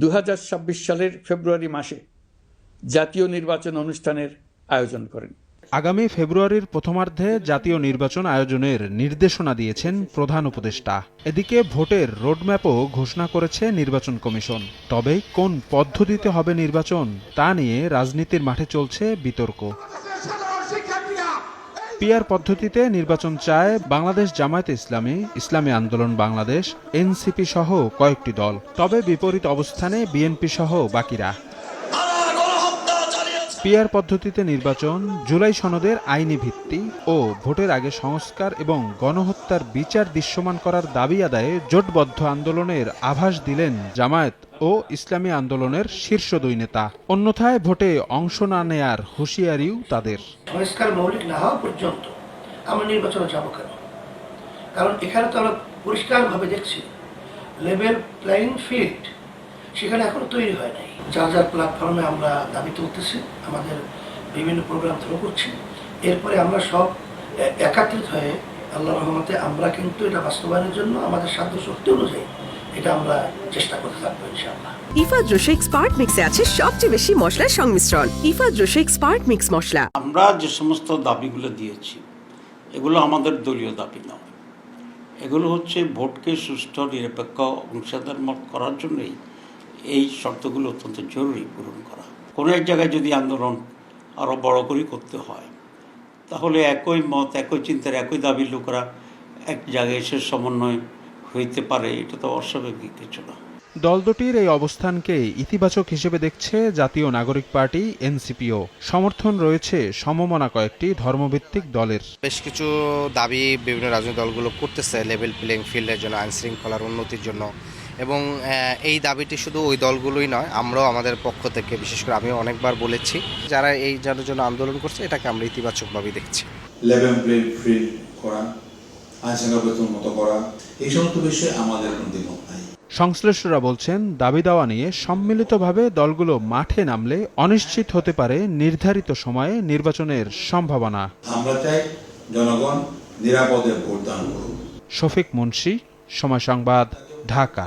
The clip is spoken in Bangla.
দু হাজার ছাব্বিশ সালের ফেব্রুয়ারি মাসে জাতীয় নির্বাচন অনুষ্ঠানের আয়োজন করেন। আগামী ফেব্রুয়ারির প্রথমার্ধে জাতীয় নির্বাচন আয়োজনের নির্দেশনা দিয়েছেন প্রধান উপদেষ্টা। এদিকে ভোটের রোডম্যাপও ঘোষণা করেছে নির্বাচন কমিশন। তবে কোন পদ্ধতিতে হবে নির্বাচন তা নিয়ে রাজনীতির মাঠে চলছে বিতর্ক। পিআর পদ্ধতিতে নির্বাচন চায় বাংলাদেশ জামায়াতে ইসলামী ইসলামী আন্দোলন বাংলাদেশ, এনসিপি সহ কয়েকটি দল। তবে বিপরীত অবস্থানে বিএনপি সহ বাকিরা। পিআর পদ্ধতিতে নির্বাচন, জুলাই সনদের আইনি ভিত্তি ও ভোটের আগে সংস্কার এবং গণহত্যার বিচার দৃশ্যমান করার দাবি আদায়ে জোটবদ্ধ আন্দোলনের আভাস দিলেন জামায়াত ও ইসলামী আন্দোলনের শীর্ষ দুই নেতা। অন্যথায় ভোটে অংশ না নেয়ার হুঁশিয়ারিও তাদের। সংস্কার মৌলিক না হওয়া পর্যন্ত আমরা যাব কেন? কারণ এখানে তো আমরা পরিষ্কারভাবে দেখছি লেভেল প্লেইং ফিল্ড সেখানে এখনও তৈরি হয় নাই। যার যার প্ল্যাটফর্মে আমরা দাবি তুলতেছি আমাদের বিভিন্ন প্রোগ্রাম থ্রো করছি। এরপরে আমরা সব একাত্রিত হয়ে আল্লাহ রহমতে আমরা কিন্তু এটা বাস্তবায়নের জন্য আমাদের সাধ্য শক্তি অনুযায়ী এটা আমরা চেষ্টা করতে থাকব ইনশাআল্লাহ। ইফা জোশেক স্পার্ট মিক্সে আছে সবচেয়ে বেশি মশলার সংমিশ্রণ। ইফা জোশেক স্পার্ট মিক্স মশলা। আমরা যে সমস্ত দাবিগুলো দিয়েছি এগুলো আমাদের দলীয় দাবি নয়। এগুলো হচ্ছে ভোটকে সুষ্ঠু নিরপেক্ষ অংশীদার মত করার জন্যই এই শর্তগুলো অত্যন্ত জরুরি পূরণ করা। কোনো এক জায়গায় যদি আন্দোলন আরও বড় করে করতে হয় তাহলে একই মত একই চিন্তার একই দাবির লোকেরা এক জায়গায় এসে সমন্বয় হইতে পারে এটা তো অস্বাভাবিক কিছু না। দল দুটির এই অবস্থানকে ইতিবাচক হিসেবে দেখছে জাতীয় নাগরিক পার্টি এনসিপিও। সমর্থন রয়েছে সমমনা কয়েকটি ধর্মভিত্তিক দলের। বেশ কিছু দাবি বিভিন্ন রাজনৈতিক দলগুলো করতেছে লেভেল প্লেইং ফিল্ডের জন্য আইন শৃঙ্খলার উন্নতির জন্য। এবং এই দাবিটি শুধু ওই দলগুলোই নয় আমরাও আমাদের পক্ষ থেকে বিশেষ করে আমিও অনেকবার বলেছি যারা এই যার জন্য আন্দোলন করছে এটাকে আমরা ইতিবাচকভাবেই দেখছি। প্লে ফিল্ড করা আইনশৃঙ্খলা উন্নত করা এই সমস্ত বিষয়ে আমাদের কোনো দ্বিমত নাই। সংশ্লিষ্টরা বলছেন দাবি দাওয়া নিয়ে সম্মিলিতভাবে দলগুলো মাঠে নামলে অনিশ্চিত হতে পারে নির্ধারিত সময়ে নির্বাচনের সম্ভাবনা। আমরা চাই জনগণ নিরাপদে ভোটদান করুক। শফিক মুন্সি সময় সংবাদ ঢাকা।